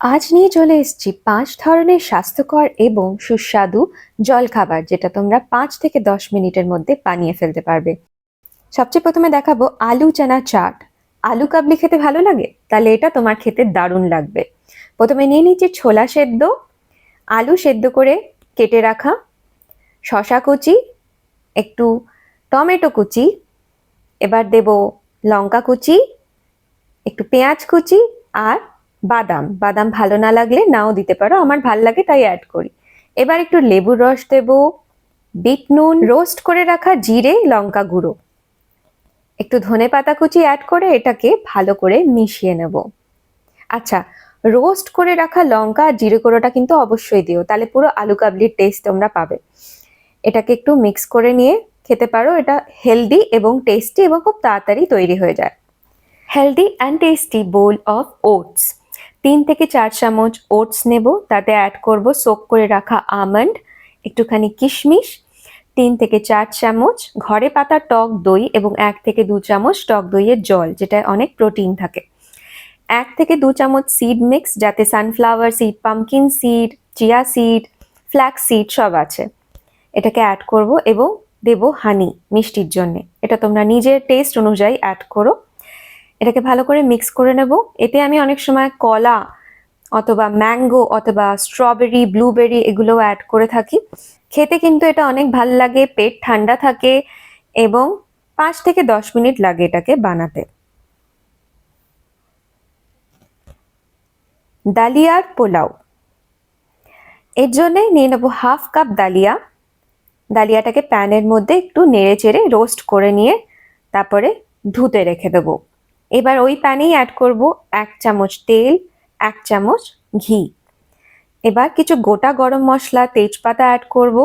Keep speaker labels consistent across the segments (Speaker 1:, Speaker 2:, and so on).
Speaker 1: আজ নিয়ে চলে এসেছি পাঁচ ধরনের স্বাস্থ্যকর এবং সুস্বাদু জলখাবার, যেটা তোমরা পাঁচ থেকে দশ মিনিটের মধ্যে বানিয়ে ফেলতে পারবে। সবচেয়ে প্রথমে দেখাবো আলু চানা চাট। আলু কাবলি খেতে ভালো লাগে? তাহলে এটা তোমার খেতে দারুণ লাগবে। প্রথমে নিয়ে নিচ্ছি ছোলা সেদ্ধ। আলু সেদ্ধ করে কেটে রাখা। শশা কুচি, একটু টমেটো কুচি, এবার দেব লঙ্কা কুচি, একটু পেঁয়াজ কুচি আর বাদাম বাদাম ভালো না লাগলে নাও দিতে পারো, আমার ভালো লাগে তাই অ্যাড করি। এবার একটু লেবুর রস দেব, বিট নুন রোস্ট করে রাখা জিরে, লঙ্কা গুঁড়ো। একটু ধনে পাতা কুচি অ্যাড করে এটাকে ভালো করে মিশিয়ে নেব। আচ্ছা রোস্ট করে রাখা লঙ্কা আর জিরে গুঁড়োটা কিন্তু অবশ্যই দিও, তাহলে পুরো আলু কাবলির টেস্ট তোমরা পাবে। এটাকে একটু মিক্স করে নিয়ে খেতে পারো, এটা হেলদি এবং টেস্টি এবং খুব তাড়াতাড়ি তৈরি হয়ে যায়। Healthy and tasty bowl of oats তিন থেকে চার চামচ ওটস নেব, তাতে অ্যাড করব সোক করে রাখা আমন্ড একটুখানি কিশমিশ, তিন থেকে চার চামচ ঘরে পাতা টক দই এবং এক থেকে দু চামচ টক দইয়ের জল, যেটায় অনেক প্রোটিন থাকে। এক থেকে দু চামচ সিড মিক্স যাতে sunflower seed pumpkin seed chia seed flax seed সব আছে। এটাকে অ্যাড করব এবং দেব হানি মিষ্টির জন্যে। এটা তোমরা নিজের টেস্ট অনুযায়ী অ্যাড করো। এটাকে ভালো করে মিক্স করে নেব। এতে আমি অনেক সময় কলা অথবা ম্যাঙ্গো অথবা স্ট্রবেরি ব্লুবেরি এগুলো অ্যাড করে থাকি। খেতে কিন্তু এটা অনেক ভালো লাগে, পেট ঠান্ডা থাকে এবং পাঁচ থেকে দশ মিনিট লাগে এটাকে বানাতে। ডালিয়ার পোলাও। এর জন্যে নিয়ে নেব হাফ কাপ ডালিয়া ডালিয়াটাকে প্যানের মধ্যে একটু নেড়ে চেড়ে রোস্ট করে নিয়ে তারপরে ধুতে রেখে দেবো। এবার ওই প্যানেই অ্যাড করব এক চামচ তেল, এক চামচ ঘি। এবার কিছু গোটা গরম মশলা তেজপাতা অ্যাড করব।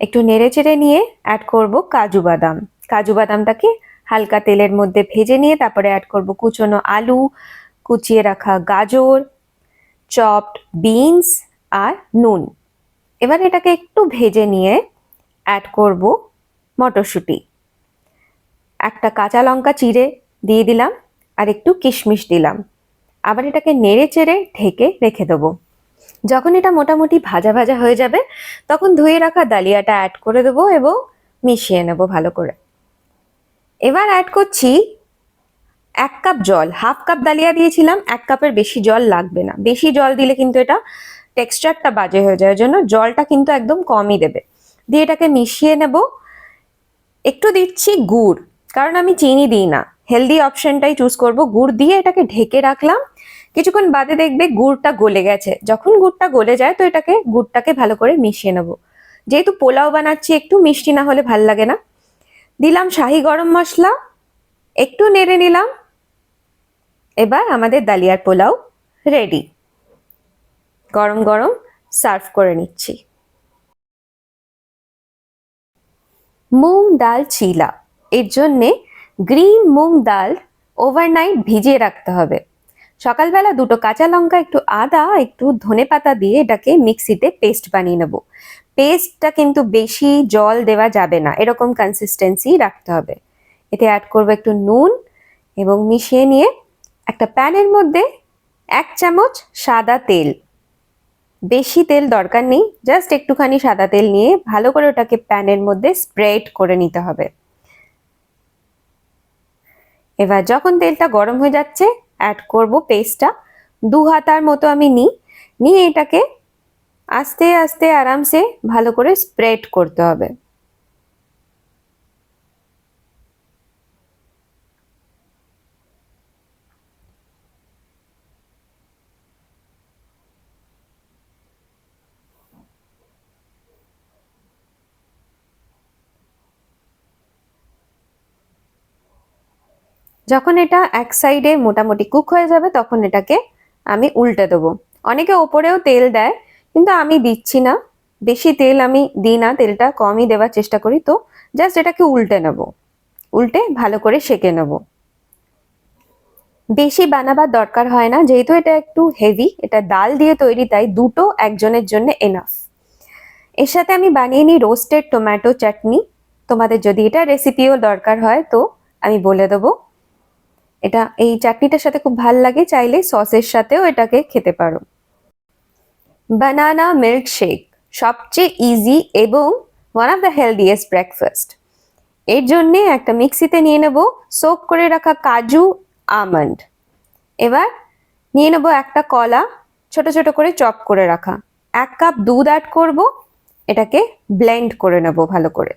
Speaker 1: একটু নেড়ে চেড়ে নিয়ে অ্যাড করব কাজু বাদাম। কাজু বাদামটাকে হালকা তেলের মধ্যে ভেজে নিয়ে তারপরে অ্যাড করব কুচনো আলু, কুচিয়ে রাখা গাজর চপড বিনস আর নুন। এবার এটাকে একটু ভেজে নিয়ে অ্যাড করব মটরশুঁটি। একটা কাঁচা লঙ্কা চিড়ে দিয়ে দিলাম আর একটু কিশমিশ দিলাম। আবার এটাকে নেড়ে চেড়ে ঢেকে রেখে দেবো। যখন এটা মোটামুটি ভাজা ভাজা হয়ে যাবে, তখন ধুয়ে রাখা ডালিয়াটা অ্যাড করে দেবো এবং মিশিয়ে নেব ভালো করে। এবার অ্যাড করছি এক কাপ জল হাফ কাপ দালিয়া দিয়েছিলাম, এক কাপের বেশি জল লাগবে না। বেশি জল দিলে কিন্তু এটা টেক্সচারটা বাজে হয়ে যায় জন্য জলটা কিন্তু একদম কমই দেবে। দিয়ে এটাকে মিশিয়ে নেব। একটু দিচ্ছি গুড়, কারণ আমি চিনি দিই না। হেলদি অপশনটাই চুজ করব। গুড় দিয়ে এটাকে ঢেকে রাখলাম। কিছুক্ষণ বাদে দেখবে গুড়টা গলে গেছে। যখন গুড়টা গলে যায় তো এটাকে গুড়টাকে ভালো করে মিশিয়ে নেব। যেহেতু পোলাও বানাচ্ছি, একটু মিষ্টি না হলে ভালো লাগে না। দিলাম শাহি গরম মশলা, একটু নেড়ে নিলাম। এবার আমাদের দালিয়ার পোলাও রেডি গরম গরম সার্ভ করে নিচ্ছি। মুগ, ডাল চিলা এর জন্যে গ্রিন মুগ ডাল ওভারনাইট ভিজিয়ে রাখতে হবে। সকালবেলা দুটো কাঁচা লঙ্কা, একটু আদা, একটু ধনে পাতা দিয়ে এটাকে মিক্সিতে পেস্ট বানিয়ে নেব। পেস্টটা কিন্তু বেশি জল দেওয়া যাবে না, এরকম কনসিস্টেন্সি রাখতে হবে। এতে অ্যাড করব একটু নুন এবং মিশিয়ে নিয়ে একটা প্যানের মধ্যে এক চামচ সাদা তেল। বেশি তেল দরকার নেই জাস্ট একটুখানি সাদা তেল নিয়ে ভালো করে ওটাকে প্যানের মধ্যে স্প্রেড করে নিতে হবে। এবার যখন তেলটা গরম হয়ে যাচ্ছে অ্যাড করব পেস্টটা দু হাতার মতো আমি নিই। নিয়ে এটাকে আস্তে আস্তে আরামসে ভালো করে স্প্রেড করতে হবে। যখন এটা এক সাইডে মোটামুটি কুক হয়ে যাবে, তখন এটাকে আমি উল্টে দেবো। অনেকে ওপরেও তেল দেয়, কিন্তু আমি দিচ্ছি না। বেশি তেল আমি দিই না, তেলটা কমই দেওয়ার চেষ্টা করি। তো জাস্ট এটাকে উল্টে নেব। উল্টে ভালো করে সেকে নেব। বেশি বানাবার দরকার হয় না, যেহেতু এটা একটু হেভি এটা ডাল দিয়ে তৈরি, তাই দুটো একজনের জন্য এনাফ এর সাথে আমি বানিয়ে নিই রোস্টেড টোম্যাটো চাটনি তোমাদের যদি এটা রেসিপিও দরকার হয়, তো আমি বলে দেবো। এটা এই চাটনিটার সাথে খুব ভালো লাগে, চাইলে সসের সাথেও এটাকে খেতে পারো। বানানা মিল্ক শেক সবচেয়ে ইজি এবং one of the healthiest breakfast এর জন্যে একটা মিক্সিতে নিয়ে নেব সোপ করে রাখা কাজু আমন্ড এবার নিয়ে নেব একটা কলা, ছোট ছোট করে চপ করে রাখা। এক কাপ দুধ অ্যাড করব, এটাকে ব্লেন্ড করে নেব ভালো করে।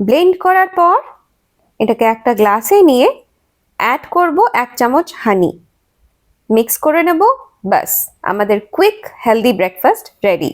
Speaker 1: ব্লেন্ড করার পর এটাকে একটা গ্লাসে নিয়ে অ্যাড করব এক চামচ হানি মিক্স করে নেব বাস আমাদের কুইক হেলদি ব্রেকফাস্ট রেডি